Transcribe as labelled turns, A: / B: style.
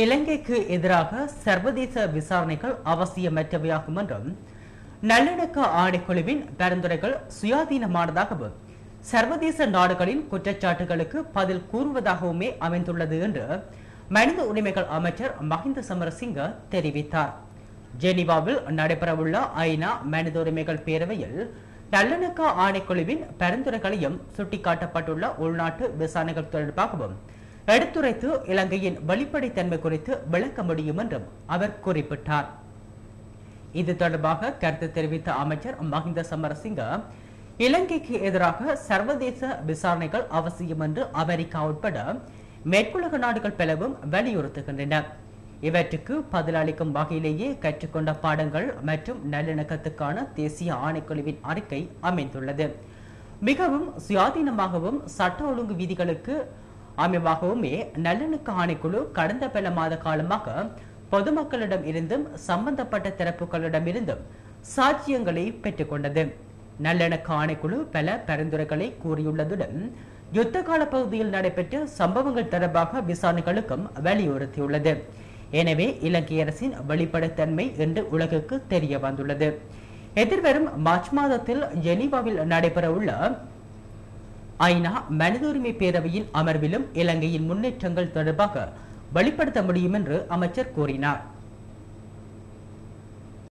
A: இலங்கைக்கு எதிராக சர்வதேச விசாரணைகள் அவசியமற்றவையாகும் என்றும் நல்லிணக்க ஆணைக்குழுவின் பரிந்துரைகள் சுயாதீனமானதாகவும் சர்வதேச நாடுகளின் குற்றச்சாட்டுகளுக்கு பதில் கூறுவதாகவுமே அமைந்துள்ளது என்று மனித உரிமைகள் அமைச்சர் மஹிந்த சமரசிங்க தெரிவித்தார். ஜெனீவாவில் நடைபெறவுள்ள ஐநா மனித உரிமைகள் பேரவையில் நல்லிணக்க ஆணைக்குழுவின் பரிந்துரைகளையும் சுட்டிக்காட்டப்பட்டுள்ள உள்நாட்டு விசாரணைகள் தொடர்பாகவும் எடுத்துரைத்து இலங்கையின் வெளிப்படைத்தன்மை குறித்து விளக்க முடியும் என்றும் அவர் குறிப்பிட்டார். இது தொடர்பாக கருத்து தெரிவித்த அமைச்சர் மஹிந்த சமரசிங்க இலங்கைக்கு எதிராக சர்வதேச விசாரணைகள் அவசியம் என்று அமெரிக்கா உட்பட மேற்குலக நாடுகள் பலவும் வலியுறுத்துகின்றன இவற்றுக்கு பதிலளிக்கும் வகையிலேயே கற்றுக்கொண்ட பாடங்கள் மற்றும் நல்லிணக்கத்துக்கான தேசிய ஆணைக்குழுவின் அறிக்கை அமைந்துள்ளது. மிகவும் சுயாதீனமாகவும் சட்ட ஒழுங்கு விதிகளுக்கு அமைவாகவுமே நல்லிணக்க ஆணைக்குழு கடந்த பல மாத காலமாக பொதுமக்களிடம் இருந்தும் சம்பந்தப்பட்ட தரப்புகளிடம் இருந்தும் சாட்சியங்களை பெற்றுக்கொண்டது நல்லிணக்க ஆணைக்குழு பல பரிந்துரைகளை கூறியுள்ளதுடன் யுத்த கால பகுதியில் நடைபெற்ற சம்பவங்கள் தொடர்பாக விசாரணைகளுக்கும் வலியுறுத்தியுள்ளது. எனவே இலங்கை அரசின் வெளிப்படைத்தன்மை என்று உலகுக்கு தெரிய வந்துள்ளது. எதிர்வரும் மார்ச் மாதத்தில் ஜெனீவாவில் நடைபெறவுள்ள ஐநா மனித உரிமை பேரவையின் அமர்விலும் இலங்கையின் முன்னேற்றங்கள் தொடர்பாக வெளிப்படுத்த முடியும் என்று அமைச்சர் கூறினார்.